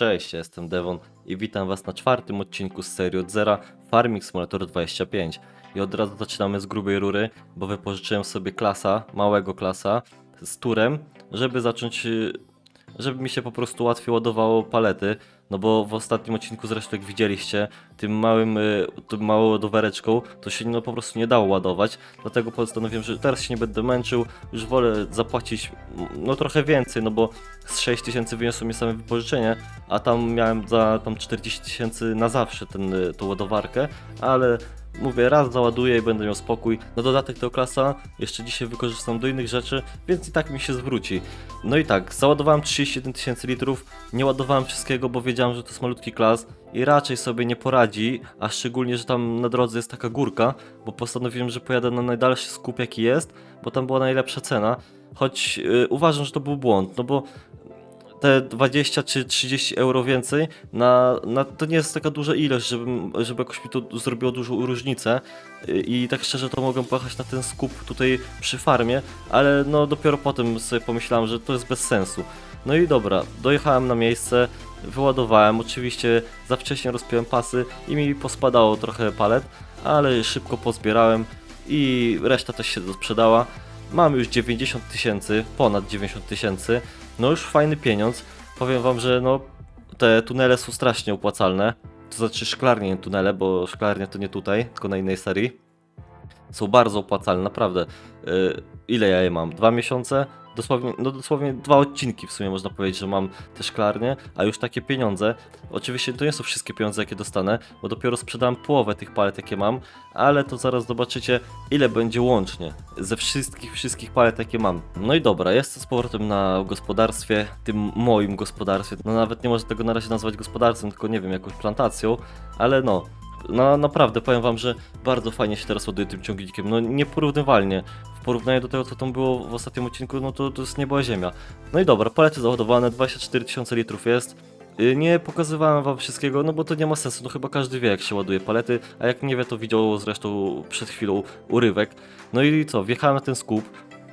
Cześć, jestem Devon i witam Was na czwartym odcinku z serii od zera Farming Simulator 25. I od razu zaczynamy z grubej rury, bo wypożyczyłem sobie klasa, małego klasa z turem, żeby zacząć, y, żeby mi się po prostu łatwiej ładowało palety. No bo w ostatnim odcinku zresztą jak widzieliście, tym małym, y, tą małą ładowareczką to się no po prostu nie dało ładować. Dlatego postanowiłem, że teraz się nie będę męczył, już wolę zapłacić mm, no trochę więcej, no bo z 6 tysięcy wyniosło mi same wypożyczenie, a tam miałem za tam 40 tysięcy na zawsze ten, y, ładowarkę, ale mówię, raz załaduję i będę miał spokój. Na dodatek tego klasa jeszcze dzisiaj wykorzystam do innych rzeczy, więc i tak mi się zwróci. No i tak, załadowałem 31 tysięcy litrów, nie ładowałem wszystkiego, bo wiedziałem, że to jest malutki klas i raczej sobie nie poradzi, a szczególnie, że tam na drodze jest taka górka, bo postanowiłem, że pojadę na najdalszy skup jaki jest, bo tam była najlepsza cena. Choć yy, uważam, że to był błąd, no bo te 20 czy 30 euro więcej, na, na, to nie jest taka duża ilość, żeby, żeby jakoś mi to zrobiło dużą różnicę. I, tak szczerze to mogłem pojechać na ten skup tutaj przy farmie, ale no dopiero potem sobie pomyślałem, że to jest bez sensu. No i dobra, dojechałem na miejsce, wyładowałem, oczywiście za wcześnie rozpiąłem pasy i mi pospadało trochę palet, ale szybko pozbierałem i reszta też się sprzedała. Mam już 90 tysięcy, ponad 90 tysięcy, no już fajny pieniądz. Powiem wam, że no te tunele są strasznie opłacalne. To znaczy szklarnie, nie tunele, bo szklarnie to nie tutaj, tylko na innej serii. Są bardzo opłacalne, naprawdę. Yy, ile ja je mam? Dwa miesiące? Dosłownie, no dosłownie dwa odcinki w sumie można powiedzieć, że mam te szklarnie, a już takie pieniądze. Oczywiście to nie są wszystkie pieniądze, jakie dostanę, bo dopiero sprzedałem połowę tych palet, jakie mam, ale to zaraz zobaczycie, ile będzie łącznie ze wszystkich, wszystkich palet, jakie mam. No i dobra, jestem z powrotem na gospodarstwie, tym moim gospodarstwie. No nawet nie można tego na razie nazwać gospodarstwem, tylko nie wiem, jakąś plantacją, ale no, no naprawdę powiem wam, że bardzo fajnie się teraz ładuje tym ciągnikiem, no nieporównywalnie. W porównaniu do tego, co tam było w ostatnim odcinku, no to, to jest nieba ziemia. No i dobra, palety załadowane, 24 tysiące litrów jest. Y, Nie pokazywałem wam wszystkiego, no bo to nie ma sensu, no chyba każdy wie jak się ładuje palety, a jak nie wie to widział zresztą przed chwilą urywek. No i co, wjechałem na ten skup.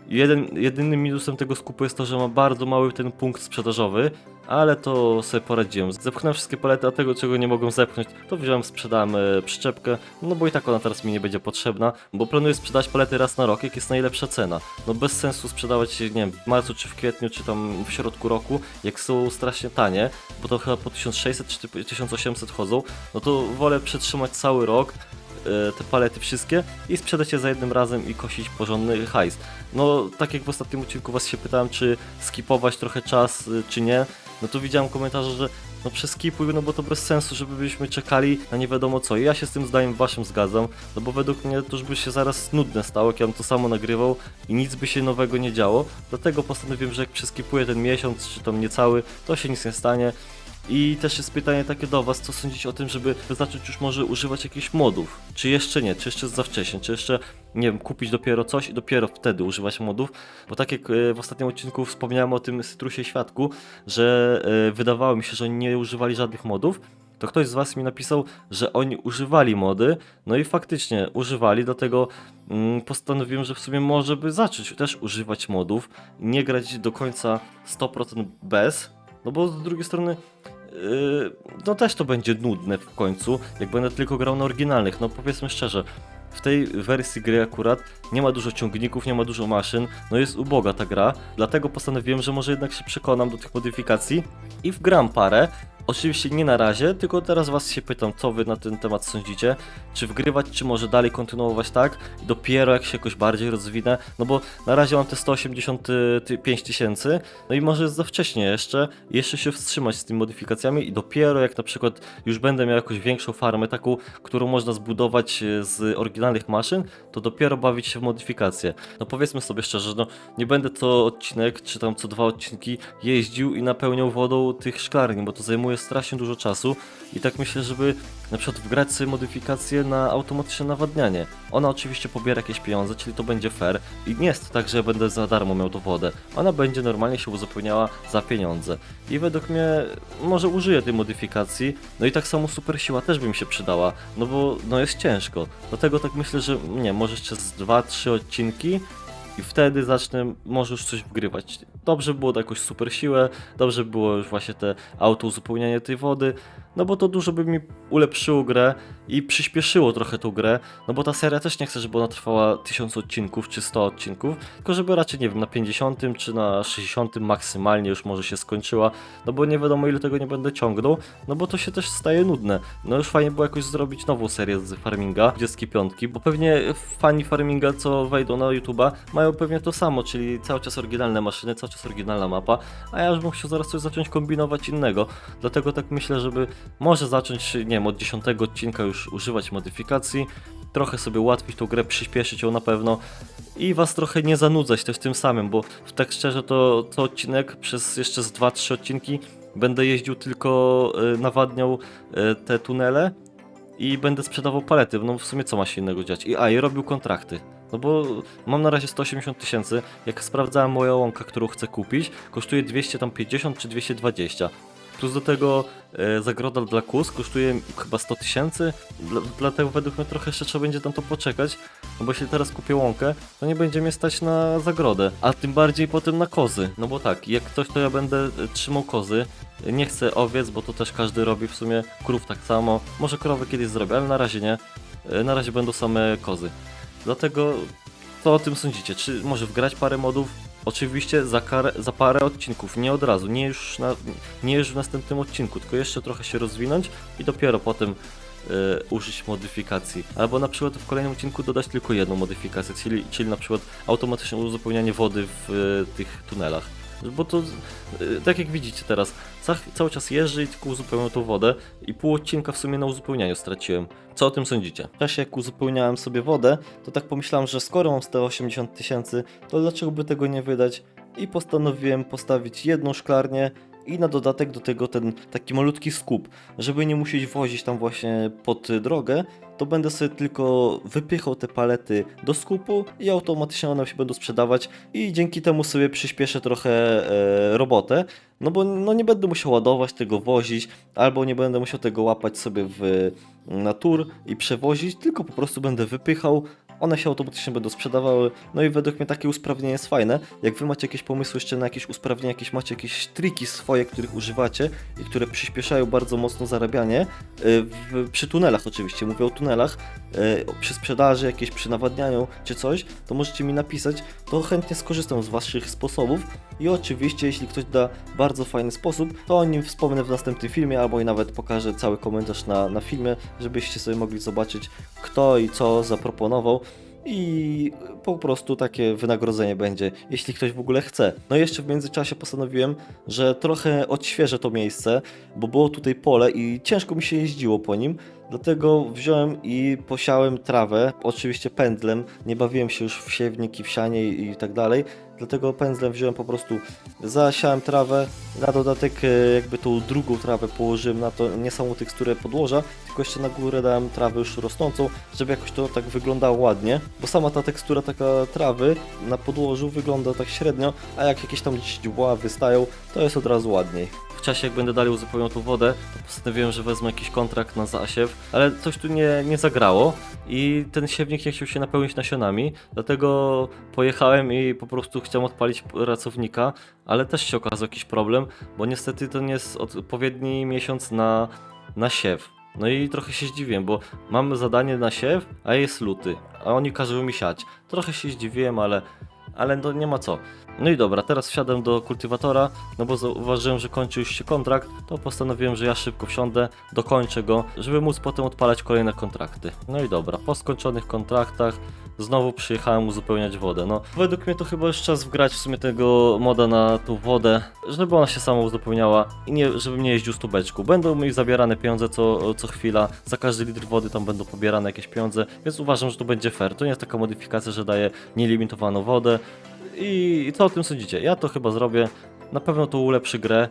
Jeden, jedynym minusem tego skupu jest to, że ma bardzo mały ten punkt sprzedażowy, ale to sobie poradziłem. Zepchnąłem wszystkie palety, a tego czego nie mogłem zepchnąć, to wziąłem, sprzedałem e, przyczepkę, no bo i tak ona teraz mi nie będzie potrzebna, bo planuję sprzedać palety raz na rok, jak jest najlepsza cena. No bez sensu sprzedawać, nie wiem, w marcu czy w kwietniu, czy tam w środku roku, jak są strasznie tanie, bo to chyba po 1600 czy 1800 chodzą, no to wolę przetrzymać cały rok, e, te palety wszystkie i sprzedać je za jednym razem i kosić porządny hajs. No, tak jak w ostatnim odcinku was się pytałem, czy skipować trochę czas, y, czy nie, no to widziałem komentarze, że no przeskipuj, no bo to bez sensu, żebyśmy czekali na nie wiadomo co. I ja się z tym zdaniem waszym zgadzam, no bo według mnie to już by się zaraz nudne stało, jak ja bym to samo nagrywał i nic by się nowego nie działo. Dlatego postanowiłem, że jak przeskipuję ten miesiąc, czy tam niecały, to się nic nie stanie. I też jest pytanie takie do Was, co sądzicie o tym, żeby zacząć już może używać jakichś modów? Czy jeszcze nie? Czy jeszcze jest za wcześnie? Czy jeszcze, nie wiem, kupić dopiero coś i dopiero wtedy używać modów? Bo tak jak e, w ostatnim odcinku wspomniałem o tym Cytrusie Świadku, że e, wydawało mi się, że oni nie używali żadnych modów, to ktoś z Was mi napisał, że oni używali mody, no i faktycznie używali, dlatego mm, postanowiłem, że w sumie może by zacząć też używać modów, nie grać do końca 100% bez, no bo z drugiej strony no też to będzie nudne w końcu, jak będę tylko grał na oryginalnych. No powiedzmy szczerze, w tej wersji gry akurat nie ma dużo ciągników, nie ma dużo maszyn, no jest uboga ta gra, dlatego postanowiłem, że może jednak się przekonam do tych modyfikacji i wgram parę. Oczywiście nie na razie, tylko teraz was się pytam, co wy na ten temat sądzicie. Czy wgrywać, czy może dalej kontynuować tak? Dopiero jak się jakoś bardziej rozwinę, no bo na razie mam te 185 tysięcy, no i może jest za wcześnie jeszcze, jeszcze się wstrzymać z tymi modyfikacjami i dopiero jak na przykład już będę miał jakąś większą farmę, taką, którą można zbudować e, z oryginalnych maszyn, to dopiero bawić się w modyfikacje. No powiedzmy sobie szczerze, no nie będę co odcinek, czy tam co dwa odcinki jeździł i napełniał wodą tych szklarni, bo to zajmuje strasznie dużo czasu i tak myślę, żeby na przykład wgrać sobie modyfikację na automatyczne nawadnianie. Ona oczywiście pobiera jakieś pieniądze, czyli to będzie fair i nie jest tak, że będę za darmo miał tą wodę. Ona będzie normalnie się uzupełniała za pieniądze. I według mnie może użyję tej modyfikacji, no i tak samo super siła też by mi się przydała, no bo no jest ciężko. Dlatego tak myślę, że nie, może jeszcze z 2-3 odcinki i wtedy zacznę może już coś wgrywać. Dobrze by było to jakąś super siłę, dobrze by było już właśnie te auto uzupełnianie tej wody, no bo to dużo by mi ulepszyło grę i przyspieszyło trochę tą grę, no bo ta seria też nie chcę, żeby ona trwała 1000 odcinków czy 100 odcinków, tylko żeby raczej, nie wiem, na 50 czy na 60 maksymalnie już może się skończyła, no bo nie wiadomo ile tego nie będę ciągnął, no bo to się też staje nudne. No już fajnie było jakoś zrobić nową serię z Farminga, 25, bo pewnie fani Farminga, co wejdą na YouTube'a, mają pewnie to samo, czyli cały czas oryginalne maszyny, cały czas oryginalna mapa, a ja już bym chciał zaraz coś zacząć kombinować innego. Dlatego tak myślę, żeby może zacząć, nie wiem, od 10 odcinka już używać modyfikacji, trochę sobie ułatwić tą grę, przyspieszyć ją na pewno i was trochę nie zanudzać też tym samym, bo tak szczerze to co odcinek przez jeszcze z 2-3 odcinki będę jeździł tylko y, nawadniał y, te tunele i będę sprzedawał palety, no w sumie co ma się innego dziać. I a, i robił kontrakty. No bo mam na razie 180 tysięcy, jak sprawdzałem moja łąka, którą chcę kupić, kosztuje 250 czy 220. Plus do tego e, zagroda dla kus kosztuje chyba 100 tysięcy, Dla- dlatego według mnie trochę jeszcze trzeba będzie tam to poczekać, no bo jeśli teraz kupię łąkę, to nie będzie mnie stać na zagrodę, a tym bardziej potem na kozy. No bo tak, jak ktoś to ja będę e, trzymał kozy, nie chcę owiec, bo to też każdy robi w sumie, krów tak samo, może krowy kiedyś zrobię, ale na razie nie, E, na razie będą same kozy. Dlatego co o tym sądzicie? Czy może wgrać parę modów? Oczywiście za, karę, za parę odcinków, nie od razu, nie już, na, nie już w następnym odcinku, tylko jeszcze trochę się rozwinąć i dopiero potem e, użyć modyfikacji. Albo na przykład w kolejnym odcinku dodać tylko jedną modyfikację, czyli, czyli na przykład automatyczne uzupełnianie wody w e, tych tunelach. Bo to, e, tak jak widzicie teraz, ca, cały czas jeżdżę i tylko uzupełniam tą wodę i pół odcinka w sumie na uzupełnianiu straciłem. Co o tym sądzicie? W czasie jak uzupełniałem sobie wodę, to tak pomyślałem, że skoro mam 180 tysięcy, to dlaczego by tego nie wydać? I postanowiłem postawić jedną szklarnię i na dodatek do tego ten taki malutki skup, żeby nie musieć wozić tam właśnie pod drogę, to będę sobie tylko wypychał te palety do skupu i automatycznie one się będą sprzedawać i dzięki temu sobie przyspieszę trochę e, robotę, no bo no nie będę musiał ładować tego, wozić, albo nie będę musiał tego łapać sobie w, na tur i przewozić, tylko po prostu będę wypychał, one się automatycznie będą sprzedawały, no i według mnie takie usprawnienie jest fajne. Jak wy macie jakieś pomysły jeszcze na jakieś usprawnienia, jakieś macie jakieś triki swoje, których używacie i które przyspieszają bardzo mocno zarabianie, y, w, przy tunelach oczywiście, mówię o tunelach, y, przy sprzedaży, jakieś przy nawadnianiu czy coś, to możecie mi napisać, to chętnie skorzystam z waszych sposobów i oczywiście jeśli ktoś da bardzo fajny sposób, to o nim wspomnę w następnym filmie, albo i nawet pokażę cały komentarz na, na filmie, żebyście sobie mogli zobaczyć kto i co zaproponował i po prostu takie wynagrodzenie będzie, jeśli ktoś w ogóle chce. No i jeszcze w międzyczasie postanowiłem, że trochę odświeżę to miejsce, bo było tutaj pole i ciężko mi się jeździło po nim, dlatego wziąłem i posiałem trawę, oczywiście pędzlem, nie bawiłem się już w siewnik i w sianie i, i tak dalej, dlatego pędzlem wziąłem po prostu, zasiałem trawę, na dodatek e, jakby tą drugą trawę położyłem na to, nie samą teksturę podłoża, tylko jeszcze na górę dałem trawę już rosnącą, żeby jakoś to tak wyglądało ładnie, bo sama ta tekstura taka trawy na podłożu wygląda tak średnio, a jak jakieś tam źdźbła wystają, to jest od razu ładniej. W czasie jak będę dalej uzupełniał tą wodę, to postanowiłem, że wezmę jakiś kontrakt na zasiew, ale coś tu nie, nie zagrało i ten siewnik nie chciał się napełnić nasionami, dlatego pojechałem i po prostu chciałem odpalić pracownika, ale też się okazał jakiś problem, bo niestety to nie jest odpowiedni miesiąc na, na siew. No i trochę się zdziwiłem, bo mamy zadanie na siew, a jest luty, a oni każą mi siać. Trochę się zdziwiłem, ale, ale to nie ma co. No i dobra, teraz wsiadłem do kultywatora, no bo zauważyłem, że kończy już się kontrakt, to postanowiłem, że ja szybko wsiądę, dokończę go, żeby móc potem odpalać kolejne kontrakty. No i dobra, po skończonych kontraktach znowu przyjechałem uzupełniać wodę. No, według mnie to chyba już czas wgrać w sumie tego moda na tą wodę, żeby ona się sama uzupełniała i nie, żebym nie jeździł z tubeczku. Będą mi zabierane pieniądze co, co chwila, za każdy litr wody tam będą pobierane jakieś pieniądze, więc uważam, że to będzie fair. To nie jest taka modyfikacja, że daje nielimitowaną wodę. I, co o tym sądzicie? Ja to chyba zrobię. Na pewno to ulepszy grę.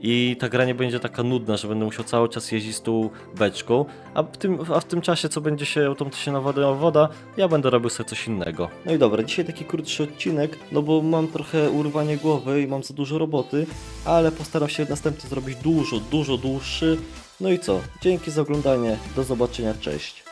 I ta gra nie będzie taka nudna, że będę musiał cały czas jeździć z tą beczką, a w tym, a w tym czasie, co będzie się automatycznie nawadniała woda, ja będę robił sobie coś innego. No i dobra, dzisiaj taki krótszy odcinek, no bo mam trochę urwanie głowy i mam za dużo roboty, ale postaram się następnie zrobić dużo, dużo dłuższy. No i co? Dzięki za oglądanie, do zobaczenia, cześć.